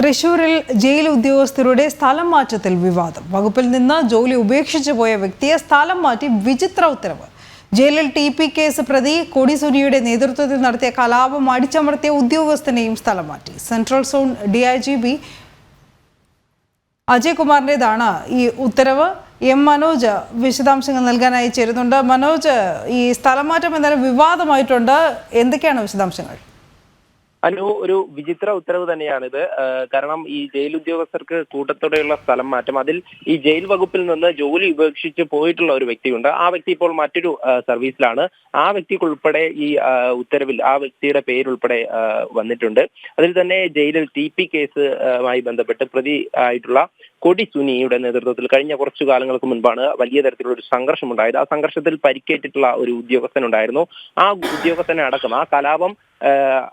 തൃശൂരിൽ ജയിൽ ഉദ്യോഗസ്ഥരുടെ സ്ഥലം മാറ്റത്തിൽ വിവാദം. വകുപ്പിൽ നിന്ന് ജോലി ഉപേക്ഷിച്ചു പോയ വ്യക്തിയെ സ്ഥലം മാറ്റി വിചിത്ര ഉത്തരവ്. ജയിലിൽ ടി പി കേസ് പ്രതി കൊടിസുനിയുടെ നേതൃത്വത്തിൽ നടത്തിയ കലാപം അടിച്ചമർത്തിയ ഉദ്യോഗസ്ഥനെയും സ്ഥലം മാറ്റി. Central zone D I G B Ajay കുമാറിന്റെതാണ് ഈ ഉത്തരവ്. എം മനോജ് വിശദാംശങ്ങൾ നൽകാനായി ചേരുന്നുണ്ട്. മനോജ് ഈ സ്ഥലം മാറ്റം എന്തായാലും വിവാദമായിട്ടുണ്ട്. എന്തൊക്കെയാണ് വിശദാംശങ്ങൾ? അനു ഒരു വിചിത്ര ഉത്തരവ് തന്നെയാണിത്. കാരണം ഈ ജയിൽ ഉദ്യോഗസ്ഥർക്ക് കൂട്ടത്തോടെയുള്ള സ്ഥലം മാറ്റം. അതിൽ ഈ ജയിൽ വകുപ്പിൽ നിന്ന് ജോലി ഉപേക്ഷിച്ച് പോയിട്ടുള്ള ഒരു വ്യക്തിയുണ്ട്. ആ വ്യക്തി ഇപ്പോൾ മറ്റൊരു സർവീസിലാണ്. ആ വ്യക്തിക്കുൾപ്പെടെ ഈ ഉത്തരവിൽ ആ വ്യക്തിയുടെ പേരുൾപ്പെടെ വന്നിട്ടുണ്ട്. അതിൽ തന്നെ ജയിലിൽ ടി പി കേസുമായി ബന്ധപ്പെട്ട് പ്രതി ആയിട്ടുള്ള കൊടി സുനിയുടെ നേതൃത്വത്തിൽ കഴിഞ്ഞ കുറച്ചു കാലങ്ങൾക്ക് മുൻപാണ് വലിയ തരത്തിലുള്ള ഒരു സംഘർഷം ഉണ്ടായത് ആ സംഘർഷത്തിൽ പരിക്കേറ്റിട്ടുള്ള ഒരു ഉദ്യോഗസ്ഥൻ ഉണ്ടായിരുന്നു ആ ഉദ്യോഗസ്ഥനെ അടക്കം ആ കലാപം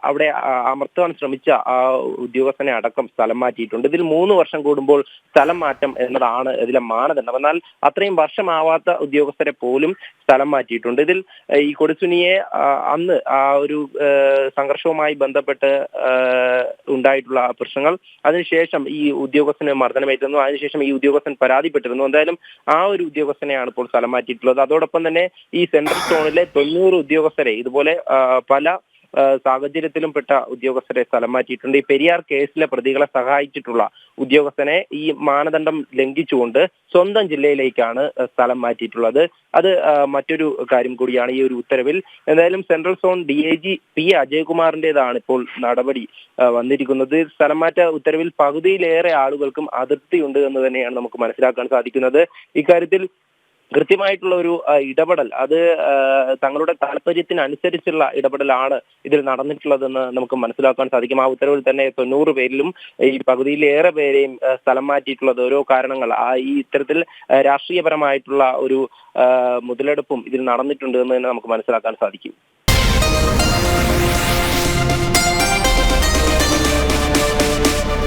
അവിടെ അമർത്തുവാൻ ശ്രമിച്ച ആ ഉദ്യോഗസ്ഥനെ അടക്കം സ്ഥലം മാറ്റിയിട്ടുണ്ട്. ഇതിൽ മൂന്ന് വർഷം കൂടുമ്പോൾ സ്ഥലം മാറ്റം എന്നതാണ് ഇതിലെ മാനദണ്ഡം. എന്നാൽ അത്രയും വർഷമാവാത്ത ഉദ്യോഗസ്ഥരെ പോലും സ്ഥലം മാറ്റിയിട്ടുണ്ട്. ഇതിൽ ഈ കൊടിസുനിയെ അന്ന് ആ ഒരു സംഘർഷവുമായി ബന്ധപ്പെട്ട് ഉണ്ടായിട്ടുള്ള പ്രശ്നങ്ങൾ അതിനുശേഷം ഈ ഉദ്യോഗസ്ഥന് മർദ്ദനമേറ്റുന്നു അതിനുശേഷം ഈ ഉദ്യോഗസ്ഥൻ പരാതിപ്പെട്ടിരുന്നു. എന്തായാലും ആ ഒരു ഉദ്യോഗസ്ഥനെയാണ് ഇപ്പോൾ സ്ഥലം മാറ്റിയിട്ടുള്ളത്. അതോടൊപ്പം തന്നെ ഈ സെൻട്രൽ സോണിലെ തൊണ്ണൂറ് ഉദ്യോഗസ്ഥരെ ഇതുപോലെ പല സാഹചര്യത്തിലും പെട്ട ഉദ്യോഗസ്ഥരെ സ്ഥലം മാറ്റിയിട്ടുണ്ട്. ഈ പെരിയാർ കേസിലെ പ്രതികളെ സഹായിച്ചിട്ടുള്ള ഉദ്യോഗസ്ഥനെ ഈ മാനദണ്ഡം ലംഘിച്ചുകൊണ്ട് സ്വന്തം ജില്ലയിലേക്കാണ് സ്ഥലം മാറ്റിയിട്ടുള്ളത്. അത് മറ്റൊരു കാര്യം കൂടിയാണ് ഈ ഒരു ഉത്തരവിൽ. എന്തായാലും central zone D I G P അജയകുമാറിന്റേതാണ് ഇപ്പോൾ നടപടി വന്നിരിക്കുന്നത്. സ്ഥലം മാറ്റ ഉത്തരവിൽ പകുതിയിലേറെ ആളുകൾക്കും അതിർത്തിയുണ്ട് എന്ന് തന്നെയാണ് നമുക്ക് മനസ്സിലാക്കാൻ സാധിക്കുന്നത്. ഇക്കാര്യത്തിൽ കൃത്യമായിട്ടുള്ള ഒരു ഇടപെടൽ. അത് തങ്ങളുടെ താല്പര്യത്തിനനുസരിച്ചുള്ള ഇടപെടലാണ് ഇതിൽ നടന്നിട്ടുള്ളതെന്ന് നമുക്ക് മനസ്സിലാക്കാൻ സാധിക്കും. ആ ഉത്തരവിൽ തന്നെ തൊണ്ണൂറ് പേരിലും ഈ പകുതിയിലേറെ പേരെയും സ്ഥലം മാറ്റിയിട്ടുള്ളത് ഓരോ കാരണങ്ങൾ ആ ഈ ഇത്തരത്തിൽ രാഷ്ട്രീയപരമായിട്ടുള്ള ഒരു മുതലെടുപ്പും ഇതിൽ നടന്നിട്ടുണ്ട് എന്ന് തന്നെ നമുക്ക് മനസ്സിലാക്കാൻ സാധിക്കും.